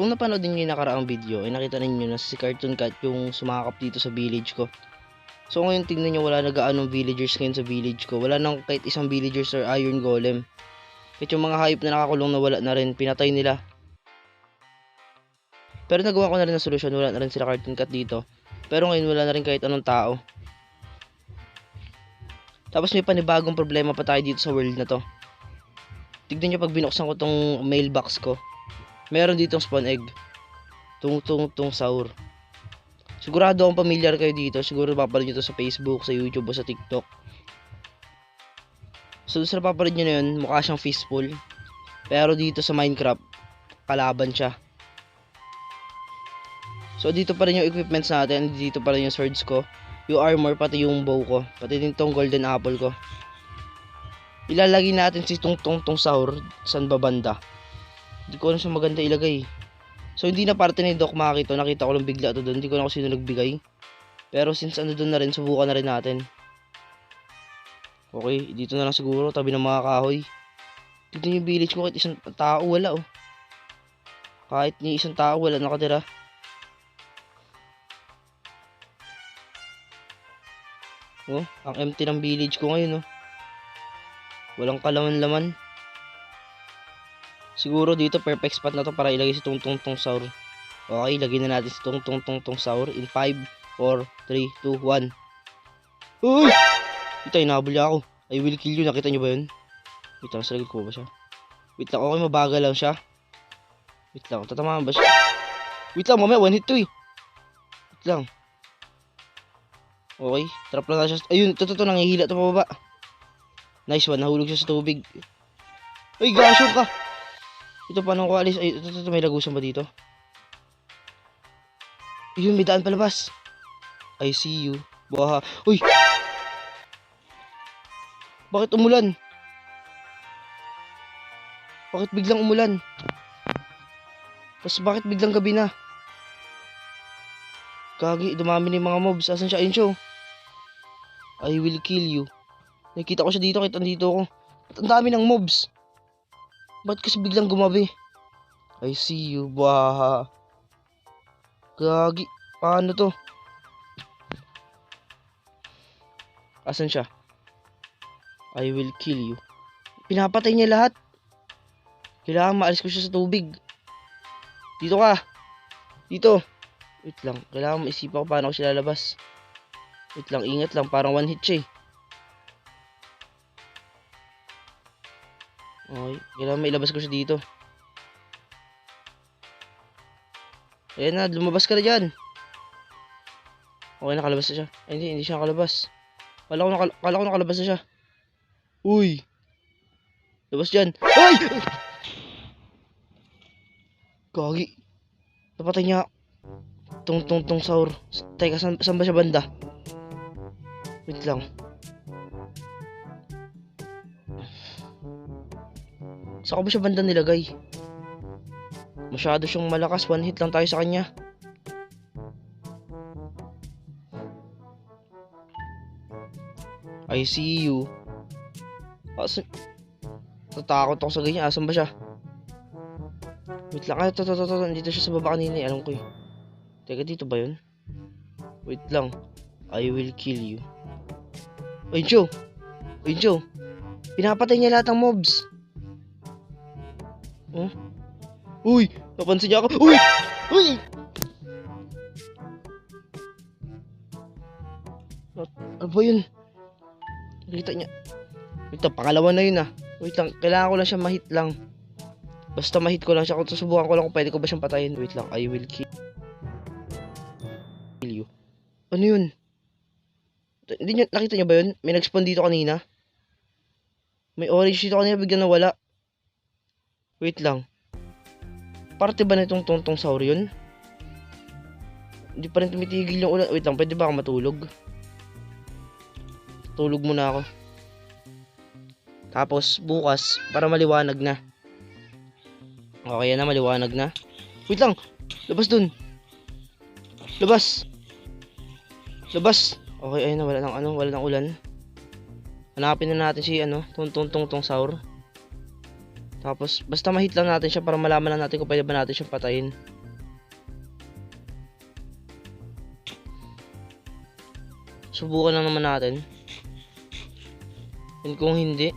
kung napanood niyo yung nakaraang video, ay nakita ninyo na si Cartoon Cat yung sumakap dito sa village ko. So ngayon tingnan nyo wala na gaanong villagers ngayon sa village ko. Wala nang kahit isang villagers or iron golem. Kahit yung mga hayop na nakakulong na wala na rin, pinatay nila. Pero nagawa ko na rin ng solusyon, wala na rin sila Cartoon Cat dito. Pero ngayon wala na rin kahit anong tao. Tapos may panibagong problema pa tayo dito sa world na to. Tignan nyo pag binuksan ko tong mailbox ko. Meron ditong spawn egg. Tung tung tung saur. Sigurado akong pamilyar kayo dito. Siguro papanood nyo to sa Facebook, sa YouTube o sa TikTok. So sa napapanood nyo na yun, mukha siyang fistful. Pero dito sa Minecraft, kalaban siya. So dito pa rin yung equipments natin, dito pa rin yung swords ko, yung armor, pati yung bow ko, pati din tong golden apple ko. Ilalagay natin si Tung Tung Tung Saur saan ba banda. Hindi ko alam saan maganda ilagay. So hindi na parte ni Doc makakita, nakita ko lang bigla to doon, hindi ko na kung sino nagbigay. Pero since ano doon na rin, subukan na rin natin. Okay, dito na lang siguro, tabi ng mga kahoy. Dito yung village ko, kahit isang tao wala oh. Kahit ni isang tao wala nakatira. Oh, ang empty ng village ko ngayon, oh. Walang kalaman-laman. Siguro dito perfect spot na to para ilagay si Tung Tung Tung Saur. Okay, lagyan na natin si Tung Tung Tung Tung Saur in 5, 4, 3, 2, 1. Uy! Ito, niya ako. I will kill you. Nakita niyo ba yun? Wait lang, sa likod ko ba siya? Wait lang, okay, mabagal lang siya. Wait lang, tatamaan ba siya? Wait lang, mamaya, one hit to eh. Wait lang. Okay, trap lang na siya. Ayun, ito, ito, ito, nangihila ito pababa. Nice one, nahulog siya sa tubig. Ay, gasyo ka! Ito, paano ko alis? Ay, ito, ito, ito, may lagusan ba dito? Ayun, may daan palabas. I see you. Baha. Uy! Bakit umulan? Bakit biglang umulan? Tapos bakit biglang gabi na? Gagi, dumami na yung mga mobs. Asan siya? Ayun siya. oh. I will kill you. Nakita ko siya dito, kahit andito ako. Ang dami ng mobs? Ba't kasi biglang gumabi? I see you, baha. Gagi, paano to? Asan siya? I will kill you. Pinapatay niya lahat. Kailangan maalis ko siya sa tubig. Dito ka. Dito. Wait lang. Kailangan maisipan ko paano ko siya lalabas. Wait lang. Ingat lang. Parang one hit siya eh. Okay. Kailangan mailabas ko siya dito. Ayan na. Lumabas ka na dyan. Okay, nakalabas na siya. Ay, hindi. Hindi siya nakalabas. Kala ko, nakal kala ko nakalabas na siya. Uy. Labas dyan. Ay! Gagi. Napatay niya. Tung tung tung saur. Teka, saan, saan ba siya banda? Wait lang. Saan ko ba siya banda nilagay? Masyado siyang malakas. One hit lang tayo sa kanya. I see you. Asan? Tatakot ako sa ganyan. Asan ba siya? Wait lang. Ay, ito, ito, ito, ito. Nandito siya sa baba kanina. eh. Alam ko eh. Teka, dito ba yun? Wait lang. I will kill you. Ayun, Joe. Ayun, Joe. Pinapatay niya lahat ng mobs. Oh? Uy! Napansin niya ako. Uy! Uy! Ano ba yun? Nakita niya. Lang, pangalawa na yun ah. Wait lang, kailangan ko lang siya mahit lang. Basta mahit ko lang siya. Kung susubukan ko lang kung pwede ko ba siyang patayin. Wait lang, I will kill you. Ano yun? Hindi niyo, nakita niyo ba yun? May nag-spawn dito kanina. May orange dito kanina, biglang nawala. Wait lang. Parte ba na itong tongtong saur yun? Hindi pa rin tumitigil yung ulan. Wait lang, pwede ba ako matulog? Tulog muna ako. Tapos, bukas, para maliwanag na. Okay na, maliwanag na. Wait lang! Labas dun! Labas! Labas! Okay, ayun na, wala nang ano, wala nang ulan. Hanapin na natin si ano, tong tong tong tong saur. Tapos, basta ma-hit lang natin siya para malaman lang natin kung pwede ba natin siyang patayin. Subukan lang naman natin. And kung hindi,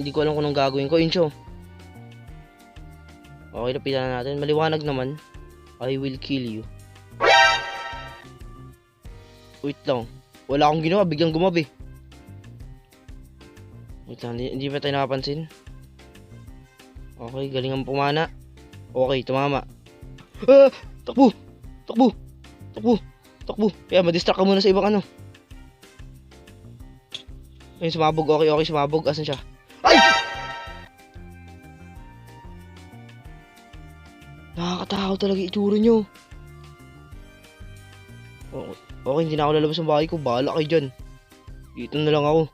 hindi ko alam kung anong gagawin ko. Incho. Okay, lapitan na natin. Maliwanag naman. I will kill you. Wait lang. Wala akong ginawa. Biglang gumabi. Wait lang. Hindi, hindi ba tayo nakapansin? Okay, galing ang pumana. Okay, tumama. Ah! Takbo! Takbo! Takbo! Takbo! Kaya madistract ka muna sa ibang ano. Ayun, sumabog. Okay, okay, sumabog. Asan siya? Ay! Nakakatakot talaga itsura nyo. Okay, hindi na ako lalabas ng bahay ko. Bahala kayo dyan. Dito na lang ako.